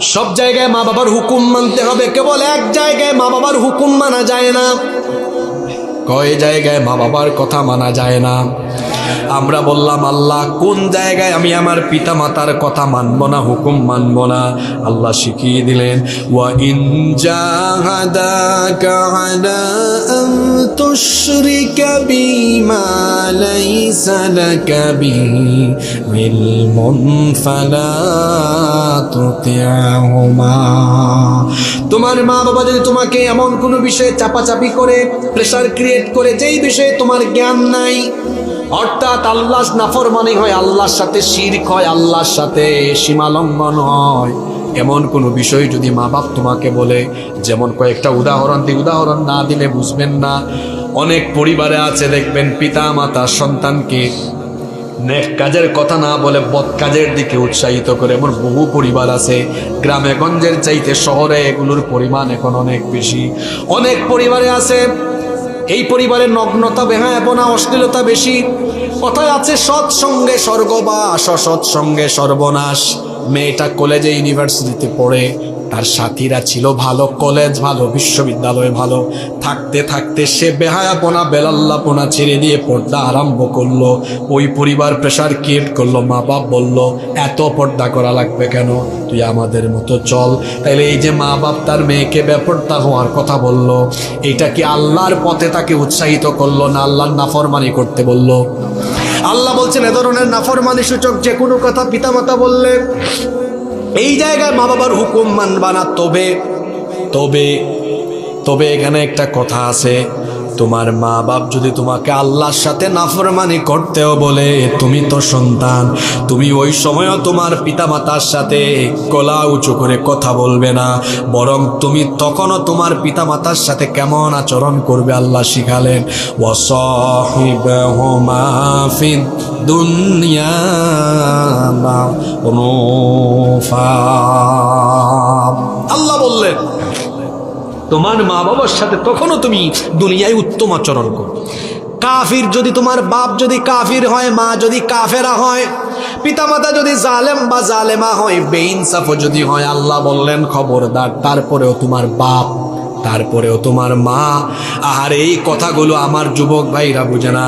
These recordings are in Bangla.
সব জায়গায় মা বাবার হুকুম মানতে হবে। কেবল এক জায়গায় মা বাবার হুকুম মানা যায় না। কয় জায়গায় মা বাবার কথা মানা যায় না? আমরা বললাম, আল্লাহ, কোন জায়গায় আমি আমার পিতা মাতার কথা মানব না, হুকুম মানব না? আল্লাহ শিখিয়ে দিলেন, ওয়া তোমার মা বাবা যদি তোমাকে এমন কোনো বিষয়ে চাপাচাপি করে প্রেশার ক্রিয়েট করে, যেই বিষয়ে তোমার জ্ঞান নাই, অর্থাৎ আল্লাহ নাফরমানি হয়, আল্লাহর সাথে শিরক হয়, আল্লাহর সাথে সীমালঙ্ঘন হয়। এমন কোনো বিষয় যদি মা বাপ তোমাকে বলে, যেমন কয়েকটা উদাহরণ দিই উদাহরণ না দিলে বুঝবেন না। অনেক পরিবারে আছে, দেখবেন পিতা মাতা সন্তানকে নেক কাজের কথা না বলে বদ কাজের দিকে উৎসাহিত করে এমন বহু পরিবার আছে। গ্রামে গঞ্জের চাইতে শহরে এগুলোর পরিমাণ এখন অনেক বেশি। অনেক পরিবারে আছে, এই পরিবারের নগ্নতা বেহা বেহায়াপনা, অশ্লীলতা বেশি। কথায় আছে, সৎসঙ্গে স্বর্গবাস অসৎ সঙ্গে সর্বনাশ। মেয়েটা কলেজে ইউনিভার্সিটিতে পড়ে। তার সাথীরা ছিল ভালো, কলেজ ভালো, বিশ্ববিদ্যালয় ভালো। থাকতে থাকতে সে বেহায়াপনা, বেলাল্লাপনা ছেড়ে দিয়ে পর্দা আরম্ভ করল। ওই পরিবার প্রেশার ক্রিয়েট করল, মা বাপ বলল, এত পর্দা করা লাগবে কেন? তুই আমাদের মতো চল। তাইলে এই যে মা বাপ তার মেয়েকে বেপর্দা হওয়ার কথা বলল, এটা কি আল্লাহর পথে তাকে উৎসাহিত করল না আল্লাহর নাফরমানি করতে বলল? আল্লাহ বলছেন, এ ধরনের নাফরমানি সূচক যে কোনো কথা পিতামাতা বললে এই জায়গায় মা বাবার হুকুম মানবা না তবে তবে তবে এখানে একটা কথা আছে। তোমার মা বাপ যদি তোমাকে আল্লাহর সাথে নাফরমানি করতেও বলে, তুমি তো সন্তান, তুমি ওই সময়ও তোমার পিতামাতার সাথে গলা উঁচু করে কথা বলবে না, বরং তুমি তখনও তোমার পিতামাতার সাথে কেমন আচরণ করবে আল্লাহ শিখালেন দুনিয়া আল্লাহ বললেন তোমার মা বাবার সাথে তখনও তুমি দুনিয়ায় উত্তম আচরণ করো। কাফির যদি তোমার বাপ যদি কাফির হয়, মা যদি কাফেরা হয়, পিতামাতা যদি জালেম বা জালেমা হয়, বেইনসাফও যদি হয়, আল্লাহ বললেন, খবরদার, তারপরেও তোমার বাপ তারপরেও তোমার মা আর এই কথাগুলো আমার যুবক ভাইরা বুঝে না।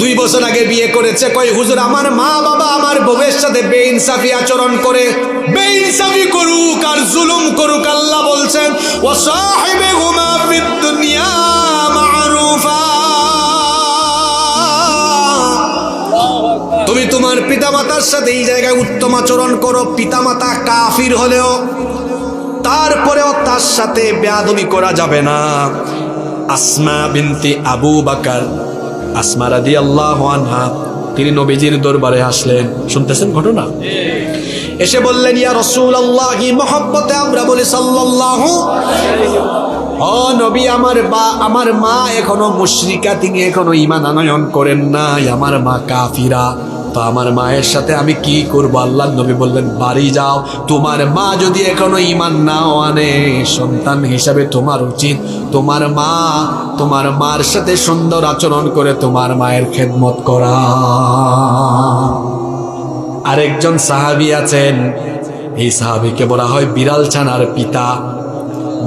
দুই বছর আগে বিয়ে করেছে কই হুজুর, আমার মা, বাবা, আমার বউয়ের সাথে বেইনসাফি আচরণ করে, বেইনসাফি করুক আর জুলুম করুক, আল্লাহ বলছেন ও সাহেবে হুমা দুনিয়া মারুফা। তুমি তোমার পিতামাতার সাথে এই জায়গায় উত্তম আচরণ করো, পিতামাতা কাফির হলেও তারপরেও তার সাথে বেয়াদবি করা যাবে না। আসমা বিনতি আবু বাকার, আসমা রাদি আল্লাহ তিনি নবীজির দরবারে আসলেন। শুনতেছেন ঘটনা? এসে বললেন, ইয়া রসুল আল্লাহ মহব্বতে আমরা বলি সাল্লাল্লাহু ও নবী, আমার বা, আমার মা এখনও মুশরিকা তিনি এখনও ইমান আনয়ন করেন নাই। আমার মা কাফিরা। তো আমার মায়ের সাথে আমি কি করব? আল্লাহ নবী বললেন, বাড়ি যাও। তোমার মা যদি এখনও ইমান নাও আনে, সন্তান হিসাবে তোমার উচিত। তোমার মা, তোমার মার সাথে সুন্দর আচরণ করে তোমার মায়ের খেদমত করা। আরেকজন সাহাবি আছেন, এই সাহাবিকে বলা হয় বিড়াল ছানার পিতা।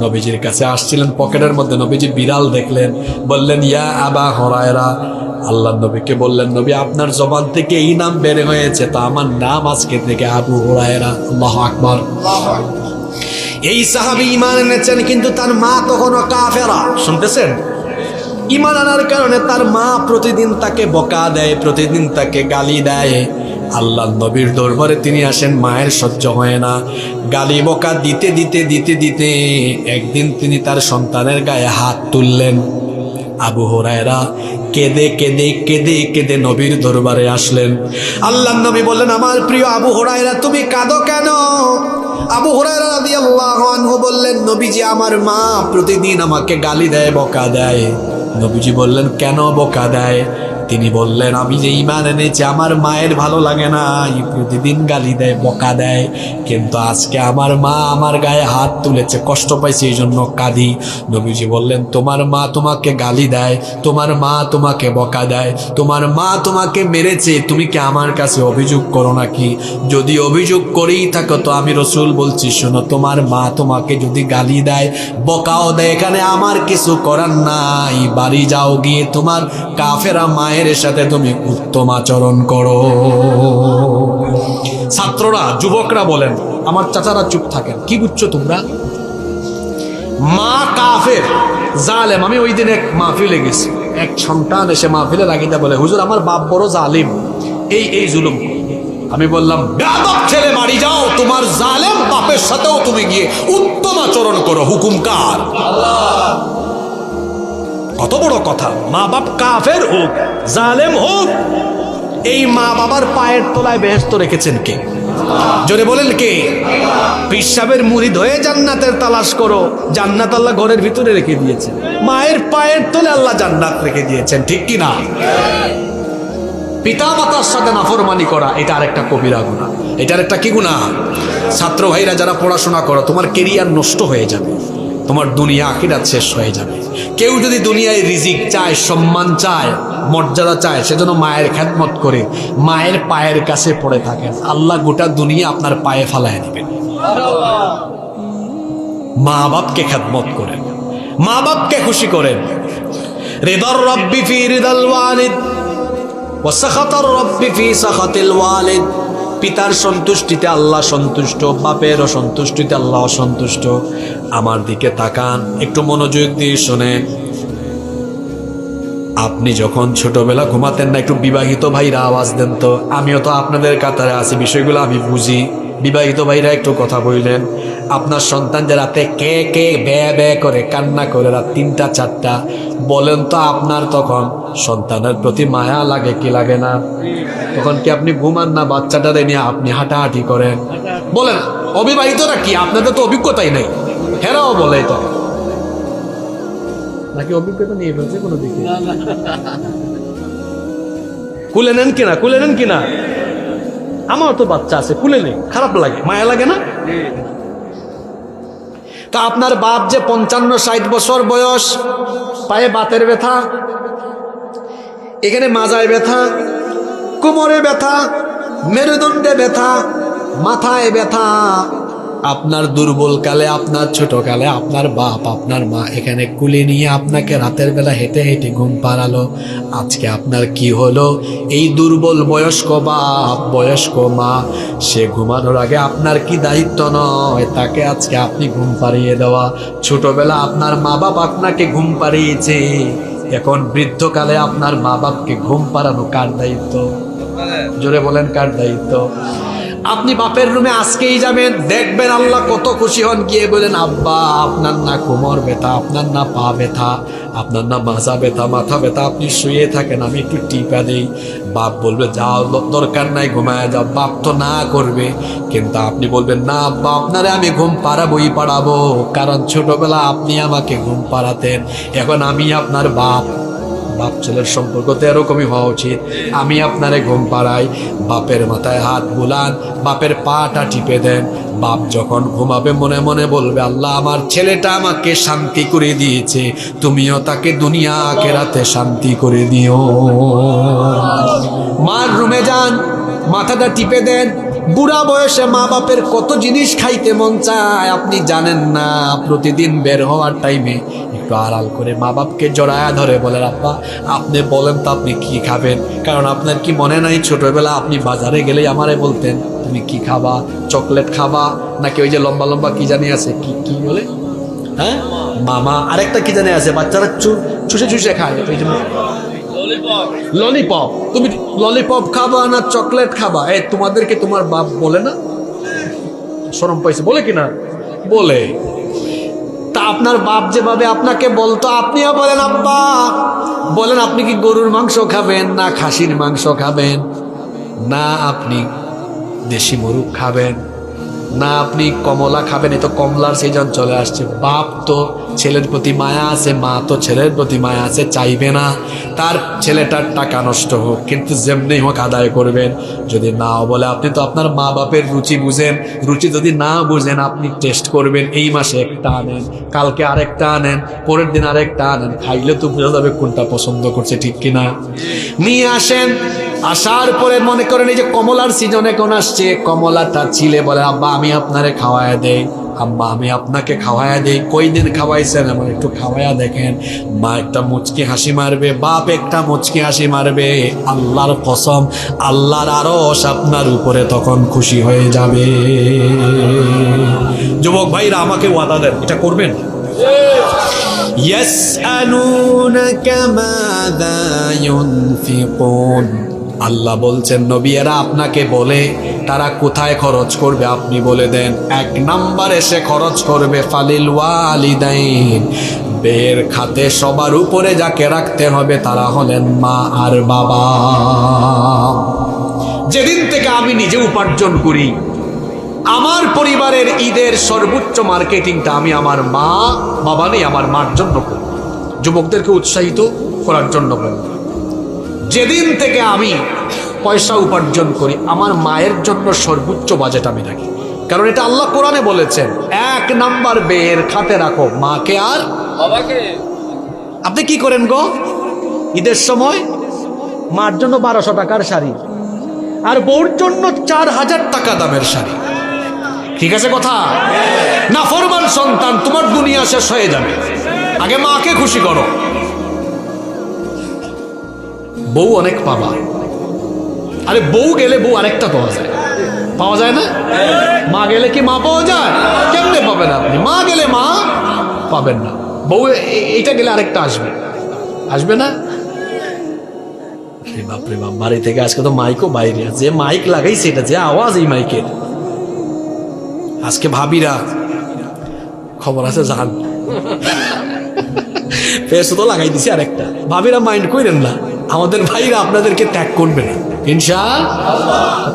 নবীজির কাছে আসছিলেন পকেটের মধ্যে, নবীজি বিড়াল দেখলেন, বললেন, ইয়া আবা হরায়রা আল্লাহ নবীকে বললেন, নবী, আপনার জবান থেকে এই নাম বের হয়েছে, তো আমার নাম আজকে থেকে আবু হরায়রা, আল্লাহ আকবর। এই সাহাবি ইমান এনেছেন, কিন্তু তার মা তখনও কাফেরা। শুনতেছেন? ইমান আনার কারণে তার মা প্রতিদিন তাকে বকা দেয়, প্রতিদিন তাকে গালি দেয়। আল্লাহ নবীর দরবারে তিনি আসেন, মায়ের সহ্য হয় না। গালি বকা দিতে দিতে দিতে দিতে একদিন তিনি তার সন্তানের গায়ে হাত তুললেন। আবু হরায়রা কেঁদে কেঁদে কেঁদে কেঁদে নবীর দরবারে আসলেন। আল্লাহ নবী বললেন, আমার প্রিয় আবু হরায়রা, তুমি কাঁদো কেন? আবু আনহু বললেন, নবীজি আমার মা প্রতিদিন আমাকে গালি দেয়, বকা দেয়। নবীজি বললেন, কেন বকা দেয়? তিনি বললেন, আমি যে ইমান এনেছি, আমার মায়ের ভালো লাগে না। প্রতিদিন গালি দেয়, বকা দেয়। কিন্তু আজকে আমার মা আমার গায়ে হাত তুলেছে, কষ্ট পাইছে, এই জন্য কাঁদি। নবীজি বললেন, তোমার মা তোমাকে গালি দেয়, তোমার মা তোমাকে বকা দেয়, তোমার মা তোমাকে মেরেছে, তুমি কি আমার কাছে অভিযোগ করো নাকি? যদি অভিযোগ করেই থাকো তো আমি রসুল বলছি, শোনো, তোমার মা তোমাকে যদি গালি দেয়, বকাও দেয়, এখানে আমার কিছু করার নাই। বাড়ি যাও গিয়ে তোমার কাফেরা মায়ের সাথে তুমি উত্তম আচরণ করো। ছাত্ররা, যুবকরা বলেন, আমার চাচারা চুপ থাকেন। কি বুঝছ তোমরা? মা কাফের, জালেম। আমি ওই দিন এক মাহফিলে গেছি। এক সন্তান এসে মাহফিলে লাগিয়ে বলে, হুজুর, আমার বাপ বড় জালিম। এই এই জুলুম আমি বললাম, বেয়াদব ছেলে বাড়ি যাও। তোমার জালেম বাপের সাথেও তুমি গিয়ে উত্তম আচরণ করো। হুকুম কার? কত বড় কথা। মা বাপ কাফের হোক, জালেম হোক, এই মা বাবার পায়ের তলায় বেহেস্ত রেখেছেন কে? জোরে বলেন কে? পিসাবের মুড়ি ধয়ে জান্নাতের তালাশ করো, জান্নাত আল্লাহ ঘরের ভিতরে রেখে দিয়েছেন। মায়ের পায়ের তলে আল্লাহ জান্নাত রেখে দিয়েছেন, ঠিক কি না পিতা মাতার সাথে নাফরমানি করা, এটা আরেকটা কবিরা গুণা এটার একটা কি গুণা ছাত্র ভাইরা যারা পড়াশোনা করো, তোমার কেরিয়ার নষ্ট হয়ে যাবে। তোমার দুনিয়া আখিরাত শেষ হয়ে যাবে। কেউ যদি দুনিয়ায় রিজিক চায়, সম্মান চায়, মর্যাদা চায়, সেজন্য মায়ের খ্যাতমত করে মায়ের পায়ের কাছে পড়ে থাকেন। আল্লাহ গোটা দুনিয়া আপনার পায়ে ফালায় দিবেন মা বাপকে খ্যাতমত করেন। মা বাপকে খুশি করেন। হৃদর রব্বি ফি হৃদল ওয়ালিদ ওয়াসাখাতার রব্বি ফি সাখাতিল ওয়ালিদ। পিতার সন্তুষ্টিতে আল্লাহ সন্তুষ্ট, বাপেরও সন্তুষ্টিতে আল্লাহ অসন্তুষ্ট। আমার দিকে তাকান, একটু মনোযোগ দিয়ে শোনে। আপনি যখন ছোটবেলা ঘুমাতেন না, একটু বিবাহিত ভাইরা আওয়াজ দেন তো। আমিও তো আপনাদের কাতারে আছি, বিষয়গুলো আমি বুঝি। বিবাহিত ভাইরা একটু কথা বললেন। আপনার সন্তান যে রাতে কে কে ব্যা ব্যা করে কান্না করে রাত তিনটা, চারটা, বলেন তো আপনার তখন সন্তানের প্রতি মায়া লাগে কি লাগে না? তখন কি আপনি ঘুমান না বাচ্চাটারে নিয়ে আপনি হাঁটাহাঁটি করেন? বলেন, অবিবাহিতরা কি? আপনাদের তো অভিজ্ঞতাই নেই। হেরাও বলে তো নাকি অভিজ্ঞতা নিয়ে ফেলছে কোনো দিকে? কুলে নেন কিনা কুলে নেন কিনা? আমার তো বাচ্চা আছে কুলে নেই, খারাপ লাগে, মায়া লাগে না? তা আপনার বাপ যে পঞ্চান্ন ষাট বছর বয়স, পায়ে বাতের ব্যথা, এখানে মাজায় ব্যথা, কোমরে ব্যথা, মেরুদণ্ডে ব্যথা, মাথায় ব্যথা আপনার দুর্বল কালে, আপনার ছোট কালে, আপনার বাপ, আপনার মা এখানে কুলে নিয়ে আপনাকে রাতের বেলা হেঁটে হেঁটে ঘুম পাড়ালো। আজকে আপনার কি হলো? এই দুর্বল বয়স্ক বাপ, বয়স্ক মা, সে ঘুমানোর আগে আপনার কি দায়িত্ব নয়? তাকে আজকে আপনি ঘুম পাড়িয়ে দেওয়া। ছোটবেলা আপনার মা বাপ আপনাকে ঘুম পাড়িয়েছে। এখন বৃদ্ধকালে আপনার মা বাপকে ঘুম পাড়ানো কার দায়িত্ব? জোরে বলেন কার দায়িত্ব? আপনি বাপের রুমে আজকেই যাবেন, দেখবেন আল্লাহ কত খুশি হন। গিয়ে বলেন, আব্বা, আপনার না কোমর ব্যথা, আপনার না পা ব্যথা, আপনার না মাজা ব্যথা, মাথা ব্যথা, আপনি শুয়ে থাকেন, আমি একটু টিপা দিই। বাপ বলবে, যাও দরকার নাই, ঘুমায় যাও। বাপ তো না করবে, কিন্তু আপনি বলবেন, না, আব্বা, আপনারে আমি ঘুম পাড়াবোই পাড়াবো। কারণ ছোটবেলা আপনি আমাকে ঘুম পাড়াতেন, এখন আমি আপনার বাপ। বাপ ছেলের সম্পর্ক তো এরকমই হওয়া উচিত। আমি আপনারে ঘুম পাড়াই, বাপের মাথায় হাত বুলান, বাপের পাটা টিপে দেন। বাপ যখন ঘুমাবে মনে মনে বলবে, আল্লাহ, আমার ছেলেটা আমাকে শান্তি করে দিয়েছে। তুমিও তাকে দুনিয়া কেরাতে শান্তি করে দিও। মার রুমে যান, মাথাটা টিপে দেন। বুড়া বয়সে মা বাপের কত জিনিস খাইতে মন চায়, আপনি জানেন না। প্রতিদিন বের হওয়ার টাইমে একটু আড়াল করে মা বাপকে জড়ায়া ধরে বলেন আব্বা আপনি বলেন তো আপনি কি খাবেন? কারণ আপনার কি মনে নাই ছোটবেলা আপনি বাজারে গেলেই আমারে বলতেন, তুমি কি খাবা? চকলেট খাবা? নাকি ওই যে লম্বা লম্বা কি জানি আছে? কি কি বলে? হ্যাঁ? মামা, আরেকটা কি জানি আছে? বাচ্চারা চু- চুষে চুষে খায়। ওই জন্য ললিপপ তুমি ললিপপ খাবা না চকলেট খাবা? এ তোমাদেরকে তোমার বাপ বলে না? শরম পাইছে, বলে কিনা? বলে। আপনার বাপ যেভাবে আপনাকে বলতো, আপনিও বলেন, আব্বা। বলেন, আপনি কি গরুর মাংস খাবেন না খাসির মাংস খাবেন? না, আপনি দেশি মুরগ খাবেন। না আপনি কমলা খাবেন এই তো কমলার সিজন চলে আসছে। বাপ তো ছেলের প্রতি মায়া আছে, মা তো ছেলের প্রতি মায়া আছে, চাইবে না। তার ছেলেটার টাকা নষ্ট হোক, কিন্তু যেমনি হোক আদায় করবেন। যদি না বলে, আপনি তো আপনার মা বাপের রুচি বুঝেন। রুচি যদি না বুঝেন, আপনি টেস্ট করবেন, এই মাসে একটা আনেন, কালকে আরেকটা আনেন, পরের দিন আরেকটা আনেন, খাইলে তো বোঝা যাবে কোনটা পছন্দ করছে, ঠিক কিনা? নিয়ে আসেন আসার পরে মনে করেন এই যে কমলার সিজনে কোন আসছে কমলাটা ছিলে বলে আব্বা আমি আপনারে খাওয়ায় দেই আব্বা আমি আপনাকে খাওয়ায়া দেই কই দিন খাওয়াইছেন আমার একটু খাওয়ায়া দেখেন মা একটা মুচকি হাসি মারবে বাপ একটা মুচকি হাসি মারবে আল্লাহর কসম আল্লাহর আরস আপনার উপরে তখন খুশি হয়ে যাবে যুবক ভাইরা আমাকে ওয়াদা দেন এটা করবেন يسألونك ماذا ينفقون আল্লাহ বলছেন নবীরা আপনাকে বলে, তারা কোথায় খরচ করবে? আপনি বলে দেন, এক নাম্বার এসে খরচ করবে ফালিল ওয়ালিদাইন। বের খাতে সবার উপরে যাকে রাখতে হবে, তারা হলেন মা আর বাবা। যেদিন থেকে আমি নিজে উপার্জন করি, আমার পরিবারের ঈদের সর্বোচ্চ মার্কেটিংটা আমি আমার মা, বাবা নেই, আমার মার জন্য করি। যুবকদেরকে উৎসাহিত করার জন্য করি। যেদিন থেকে আমি পয়সা উপার্জন করি আমার মায়ের জন্য সর্বোচ্চ বাজেট আমি রাখি। কারণ এটা আল্লাহ কোরআনে বলেছেন এক নাম্বার বের খাতে রাখো মাকে আর বাবাকে। আপনি কি করেন গো? ঈদের সময় মার জন্য বারোশো টাকার শাড়ি আর বউর জন্য চার হাজার টাকা দামের শাড়ি। ঠিক আছে কথা? না ফরমান সন্তান তোমার দুনিয়া শেষ হয়ে যাবে। আগে মাকে খুশি করো। বউ অনেক পাবা। আরে বউ গেলে বউ আরেকটা পাওয়া যায়। পাওয়া যায় না? মা গেলে কি মা পাওয়া যায়? কেমনে পাবেন আপনি? মা গেলে মা পাবেন না। বউ এইটা গেলে আরেকটা আসবে। আসবে না? বাপরে বাপ, বাড়ি থেকে আজকে তো মাইকও বাইরে যে মাইক লাগাইছে এটা যে আওয়াজ এই মাইকের। আজকে ভাবিরা, খবর আছে জান। পেয়েছে তো লাগাই দিছি আরেকটা। ভাবিরা মাইন্ড করেন না। আমাদের ভাইরা আপনাদেরকে ত্যাগ করবে না। ইনশা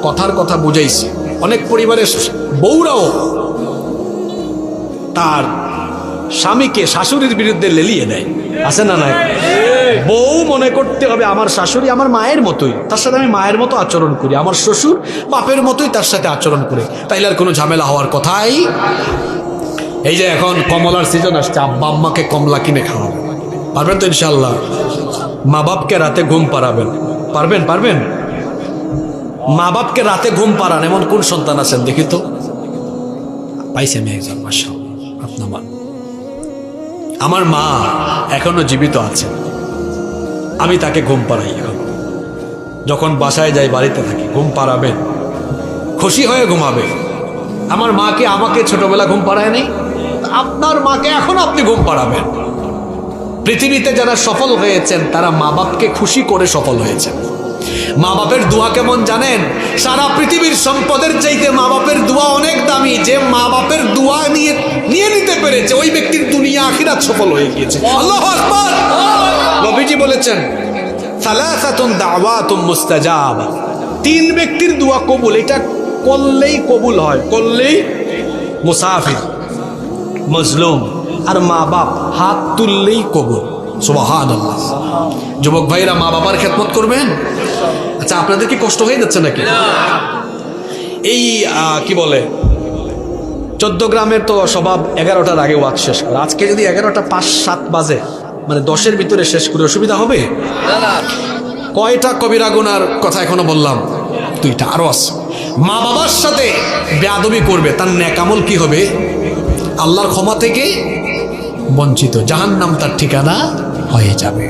কথার কথা বুঝাইছি। অনেক পরিবারের বউরাও তার স্বামীকে শাশুড়ির বিরুদ্ধে লেলিয়ে দেয়। আছে না নাই? বউ মনে করতে হবে, আমার শাশুড়ি আমার মায়ের মতোই। তার সাথে আমি মায়ের মতো আচরণ করি, আমার শ্বশুর বাপের মতোই তার সাথে আচরণ করে। তাইলে আর কোনো ঝামেলা হওয়ার কথাই এই যে এখন কমলার সিজন আসছে আব্বা আম্মাকে কমলা কিনে খাওয়াবেন পারবেন তো ইনশাল্লাহ মা বাপকে রাতে ঘুম পাড়াবেন। পারবেন পারবেন? মা বাপকে রাতে ঘুম পাড়ান, এমন কোন সন্তান আছেন? দেখি তো। পাইছি আমি একজন মাসা আপনার আমার মা এখনও জীবিত আছে আমি তাকে ঘুম পাড়াই এখন। যখন বাসায় যাই, বাড়িতে থাকি, ঘুম পাড়াবেন। খুশি হয়ে ঘুমাবে। আমার মাকে আমাকে ছোটবেলা ঘুম পাড়ায় নেই আপনার মাকে এখন আপনি ঘুম পাড়াবেন। পৃথিবীতে যারা সফল হয়েছেন, তারা মা বাপকে খুশি করে সফল হয়েছেন। মা বাপের দোয়া কেমন জানেন? সারা পৃথিবীর সম্পদের চাইতে মা বাপের দোয়া অনেক দামি। যে মা বাপের দোয়া নিয়ে নিয়ে নিতে পেরেছে, ওই ব্যক্তির দুনিয়া আখিরাত সফল হয়ে গিয়েছে। আল্লাহ নবীজি বলেছেন, সালাসাতুন দাওয়াতুম মুস্তাজাবা। তিন ব্যক্তির দোয়া কবুল, এটা করলেই কবুল হয়, করলেই মুসাফির, মজলুম। আর মা বাপ হাত তুললেই কবুল। সুবাহান আল্লাহ যুবক ভাইরা মা বাবার খেদমত করবেন? আচ্ছা আপনাদের কি কষ্ট হয়ে যাচ্ছে নাকি? এই কি বলে? চোদ্দ গ্রামের তো স্বভাব এগারোটার আগে ওয়াজ শেষ করে। আজকে যদি এগারোটা পাঁচ সাত বাজে মানে দশের ভিতরে শেষ করে অসুবিধা হবে? কয়টা কবিরা গুনার কথা এখনও বললাম? দুইটা আরও আছে। মা বাবার সাথে বেয়াদবি করবে তার ন্যাকামল কি হবে? আল্লাহর ক্ষমা থেকে বঞ্চিত। জাহান্নাম তার ঠিকানা হয়ে যাবে।